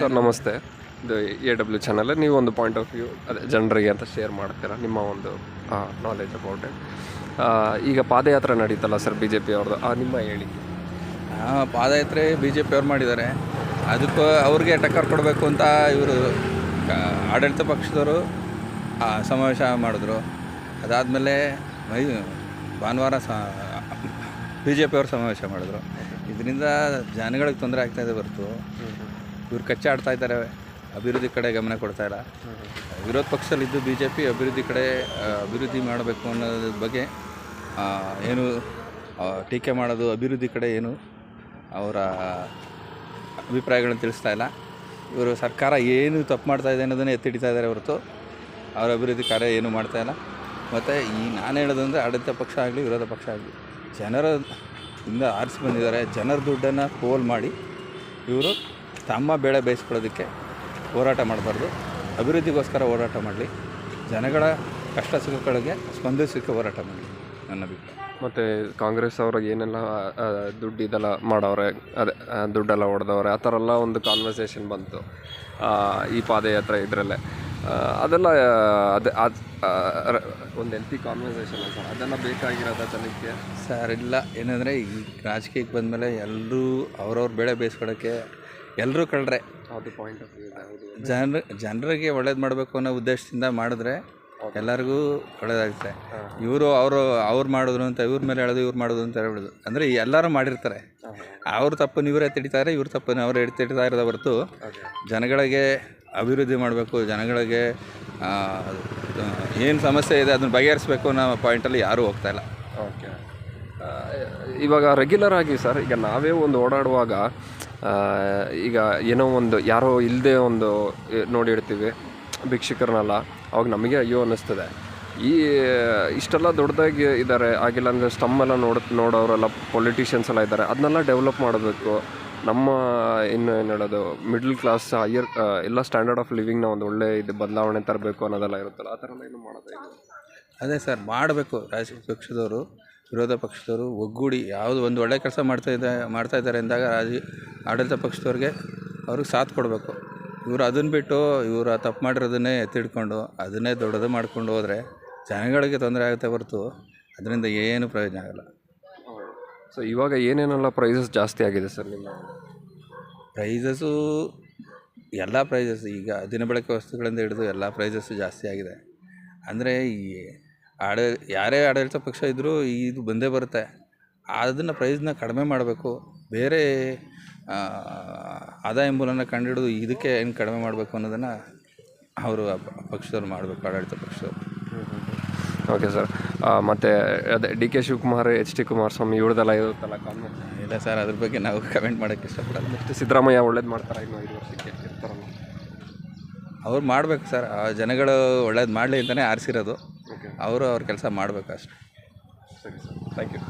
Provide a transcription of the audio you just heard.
Sir ನಮಸ್ತೆ. ಇದು A W channel ನೀವು ಒಂದು ಪಾಯಿಂಟ್ ಆಫ್ ವ್ಯೂ ಅದೇ ಜನರಿಗೆ ಅಂತ ಶೇರ್ ಮಾಡ್ತೀರಾ ನಿಮ್ಮ ಒಂದು ನಾಲೆಜ್ ಅಬೌಟ್ ಇಟ್ ಈಗ ಪಾದಯಾತ್ರೆ ನಡೀತಲ್ಲ ಸರ್ ಬಿ ಜೆ ಪಿ ಅವ್ರದ್ದು ಆ, ನಿಮ್ಮ ಹೇಳಿ. ಪಾದಯಾತ್ರೆ ಬಿ ಜೆ ಪಿ ಅವ್ರು ಮಾಡಿದ್ದಾರೆ. ಅದಕ್ಕೂ ಅವ್ರಿಗೆ ಟಕ್ಕರ್ ಕೊಡಬೇಕು ಅಂತ ಇವರು ಆಡಳಿತ ಪಕ್ಷದವರು ಸಮಾವೇಶ ಮಾಡಿದ್ರು. ಅದಾದಮೇಲೆ ಮೈ ಭಾನುವಾರ ಸ ಬಿ ಜೆ ಪಿ ಅವರು ಸಮಾವೇಶ ಮಾಡಿದ್ರು. ಇದರಿಂದ ಜನಗಳಿಗೆ ತೊಂದರೆ ಆಗ್ತಾಯಿದೆ ಹೊರತು. ಇವ್ರು ಕಚ್ಚಾಡ್ತಾ ಇದ್ದಾರೆ, ಅಭಿವೃದ್ಧಿ ಕಡೆ ಗಮನ ಕೊಡ್ತಾ ಇಲ್ಲ. ವಿರೋಧ ಪಕ್ಷದಲ್ಲಿದ್ದು ಬಿ ಜೆ ಪಿ ಅಭಿವೃದ್ಧಿ ಕಡೆ ಅಭಿವೃದ್ಧಿ ಮಾಡಬೇಕು ಅನ್ನೋದ್ರ ಬಗ್ಗೆ ಏನು ಟೀಕೆ ಮಾಡೋದು, ಅಭಿವೃದ್ಧಿ ಕಡೆ ಏನು ಅವರ ಅಭಿಪ್ರಾಯಗಳನ್ನು ತಿಳಿಸ್ತಾ ಇಲ್ಲ. ಇವರು ಸರ್ಕಾರ ಏನು ತಪ್ಪು ಮಾಡ್ತಾ ಇದೆ ಅನ್ನೋದನ್ನೇ ಎತ್ತಿಡಿತಾ ಇದ್ದಾರೆ ಹೊರತು ಅವರ ಅಭಿವೃದ್ಧಿ ಕಾರ್ಯ ಏನು ಮಾಡ್ತಾ ಇಲ್ಲ. ಮತ್ತು ಈ ನಾನು ಹೇಳೋದಂದರೆ ಆಡಳಿತ ಪಕ್ಷ ಆಗಲಿ, ವಿರೋಧ ಪಕ್ಷ ಆಗಲಿ, ಜನರ ಇಂದ ಆರಿಸಿ ಬಂದಿದ್ದಾರೆ. ಜನರ ದುಡ್ಡನ್ನು ಪೋಲ್ ಮಾಡಿ ಇವರು ತಮ್ಮ ಬೆಳೆ ಬೇಯಿಸ್ಕೊಳ್ಳೋದಕ್ಕೆ ಹೋರಾಟ ಮಾಡಬಾರ್ದು. ಅಭಿವೃದ್ಧಿಗೋಸ್ಕರ ಹೋರಾಟ ಮಾಡಲಿ. ಜನಗಳ ಕಷ್ಟ ಸುಖಗಳಿಗೆ ಸ್ಪಂದಿಸೋಕ್ಕೆ ಹೋರಾಟ ಮಾಡಲಿ ನನ್ನ ಅಭಿಪ್ರಾಯ. ಮತ್ತು ಕಾಂಗ್ರೆಸ್ ಅವ್ರಿಗೆ ಏನೆಲ್ಲ ದುಡ್ಡು ಇದೆಲ್ಲ ಮಾಡವ್ರೆ ಅದೇ ದುಡ್ಡೆಲ್ಲ ಹೊಡೆದವ್ರೆ ಆ ಥರ ಎಲ್ಲ ಒಂದು ಕಾನ್ವರ್ಸೇಷನ್ ಬಂತು ಈ ಪಾದಯಾತ್ರೆ ಇದರಲ್ಲೇ. ಅದೆಲ್ಲ ಅದೇ ಅದು ಒಂದು ಹೆಲ್ತಿ ಕಾನ್ವರ್ಸೇಷನ್ ಸರ್? ಅದೆಲ್ಲ ಬೇಕಾಗಿರೋದ ಜನಕ್ಕೆ? ಸರ್ ಇಲ್ಲ. ಏನಂದರೆ ಈ ರಾಜಕೀಯಕ್ಕೆ ಬಂದಮೇಲೆ ಎಲ್ಲರೂ ಅವ್ರವ್ರ ಬೆಳೆ ಬೇಯಿಸ್ಕೊಳ್ಳೋಕ್ಕೆ ಎಲ್ಲರೂ ಕಳ್ರೆ. ಜನರು ಜನರಿಗೆ ಒಳ್ಳೇದು ಮಾಡಬೇಕು ಅನ್ನೋ ಉದ್ದೇಶದಿಂದ ಮಾಡಿದ್ರೆ ಎಲ್ಲರಿಗೂ ಒಳ್ಳೇದಾಗುತ್ತೆ. ಇವರು ಅವರು ಅವ್ರು ಮಾಡಿದ್ರು ಅಂತ ಇವ್ರ ಮೇಲೆ ಹೇಳೋದು ಇವ್ರು ಮಾಡೋದು ಅಂತ ಹೇಳೋದು ಅಂದರೆ ಎಲ್ಲರೂ ಮಾಡಿರ್ತಾರೆ. ಅವ್ರ ತಪ್ಪನ್ನು ಇವರೇ ತಿಡಿತಾರೆ ಇವ್ರ ತಪ್ಪನ್ನು ಅವರೇ ತಿಡಿತಾ ಇರೋದ ಹೊರತು ಜನಗಳಿಗೆ ಅಭಿವೃದ್ಧಿ ಮಾಡಬೇಕು ಜನಗಳಿಗೆ ಏನು ಸಮಸ್ಯೆ ಇದೆ ಅದನ್ನು ಬಗೆಹರಿಸಬೇಕು ಅನ್ನೋ ಪಾಯಿಂಟಲ್ಲಿ ಯಾರೂ ಹೋಗ್ತಾ ಇಲ್ಲ. ಓಕೆ. ಇವಾಗ ರೆಗ್ಯುಲರ್ ಆಗಿ ಸರ್ ಈಗ ನಾವೇ ಒಂದು ಓಡಾಡುವಾಗ ಈಗ ಏನೋ ಒಂದು, ಯಾರೋ ಇಲ್ಲದೆ ಒಂದು ನೋಡಿರ್ತೀವಿ ಭಿಕ್ಷುಕರನ್ನೆಲ್ಲ. ಅವಾಗ ನಮಗೆ ಅಯ್ಯೋ ಅನ್ನಿಸ್ತದೆ. ಈ, ಇಷ್ಟೆಲ್ಲ ದೊಡ್ಡದಾಗಿ ಇದ್ದಾರೆ ಆಗಿಲ್ಲ ಅಂದರೆ ಸ್ಟಮ್ಮೆಲ್ಲ ನೋಡ್, ನೋಡೋರೆಲ್ಲ ಪೊಲಿಟಿಷಿಯನ್ಸ್ ಎಲ್ಲ ಇದ್ದಾರೆ ಅದನ್ನೆಲ್ಲ ಡೆವಲಪ್ ಮಾಡಬೇಕು. ನಮ್ಮ, ಇನ್ನು ಏನು ಹೇಳೋದು ಮಿಡ್ಲ್ ಕ್ಲಾಸ್ ಹೈಯರ್ ಎಲ್ಲ ಸ್ಟ್ಯಾಂಡರ್ಡ್ ಆಫ್ ಲಿವಿಂಗ್ನ ಒಂದು ಒಳ್ಳೆ ಇದು ಬದಲಾವಣೆ ತರಬೇಕು ಅನ್ನೋದೆಲ್ಲ ಇರುತ್ತಲ್ಲ, ಆ ಥರ ಏನು ಮಾಡೋದೇ ಅದೇ ಸರ್, ಮಾಡಬೇಕು. ರಾಜಕೀಯ ಪಕ್ಷದವರು, ವಿರೋಧ ಪಕ್ಷದವರು ಒಗ್ಗೂಡಿ, ಯಾವುದು ಒಂದು ಒಳ್ಳೆ ಕೆಲಸ ಮಾಡ್ತಾ ಇದ್ದಾರೆ ಮಾಡ್ತಾ ಇದ್ದಾರೆ ಅಂದಾಗ ರಾಜ ಆಡಳಿತ ಪಕ್ಷದವ್ರಿಗೆ ಅವ್ರಿಗೆ ಸಾಥ್ ಕೊಡಬೇಕು. ಇವರು ಅದನ್ನು ಬಿಟ್ಟು ಇವರು ತಪ್ಪು ಮಾಡಿರೋದನ್ನೇ ಎತ್ತಿಡ್ಕೊಂಡು ಅದನ್ನೇ ದೊಡ್ಡದು ಮಾಡ್ಕೊಂಡು ಹೋದರೆ ಜನಗಳಿಗೆ ತೊಂದರೆ ಆಗುತ್ತೆ ಹೊರತು ಅದರಿಂದ ಏನು ಪ್ರಯೋಜನ ಆಗಲ್ಲ. ಸೊ ಇವಾಗ ಏನೇನೆಲ್ಲ ಪ್ರೈಸಸ್ ಜಾಸ್ತಿ ಆಗಿದೆ ಸರ್ ನಿಮ್ಮ ಪ್ರೈಸಸ್ಸು ಎಲ್ಲ ಪ್ರೈಸಸ್ ಈಗ ದಿನಬಳಕೆ ವಸ್ತುಗಳಿಂದ ಹಿಡಿದು ಎಲ್ಲ ಪ್ರೈಸಸ್ಸು ಜಾಸ್ತಿ ಆಗಿದೆ. ಅಂದರೆ ಈ ಆಡ ಯಾರೇ ಆಡಳಿತ ಪಕ್ಷ ಇದ್ದರೂ ಇದು ಬಂದೇ ಬರುತ್ತೆ. ಅದನ್ನು ಪ್ರೈಸ್ನ ಕಡಿಮೆ ಮಾಡಬೇಕು. ಬೇರೆ ಆ, ಆದಾಯ ಮೂಲನ ಕಂಡುಹಿಡಿದು ಇದಕ್ಕೆ ಏನು ಕಡಿಮೆ ಮಾಡಬೇಕು ಅನ್ನೋದನ್ನು ಅವರು ಪಕ್ಷದವ್ರು ಮಾಡಬೇಕು ಆಡಳಿತ ಪಕ್ಷದವ್ರು. Okay sir. ಮತ್ತು ಅದೇ D K Shivakumar H D Kumaraswamy ಇವ್ರದೆಲ್ಲ ಇರುತ್ತಲ್ಲ ಕಾಮೆಂಟ್ ಇಲ್ಲ ಸರ್ ಅದ್ರ ಬಗ್ಗೆ ನಾವು ಕಮೆಂಟ್ ಮಾಡೋಕ್ಕೆ ಇಷ್ಟಪಡಲ್ಲ. ನೆಕ್ಸ್ಟ್ ಸಿದ್ದರಾಮಯ್ಯ ಒಳ್ಳೇದು ಮಾಡ್ತಾರೆ ಇನ್ನು ಐದು ವರ್ಷಕ್ಕೆ ಇರ್ತಾರಲ್ಲ? ಅವ್ರು ಮಾಡಬೇಕು ಸರ್ ಆ ಜನಗಳು ಒಳ್ಳೇದು ಮಾಡಲಿ ಅಂತಲೇ ಆರಿಸಿರೋದು. ಓಕೆ ಅವರು ಅವ್ರ ಕೆಲಸ ಮಾಡಬೇಕು ಅಷ್ಟೇ. ಸರಿ ಸರ್. Thank you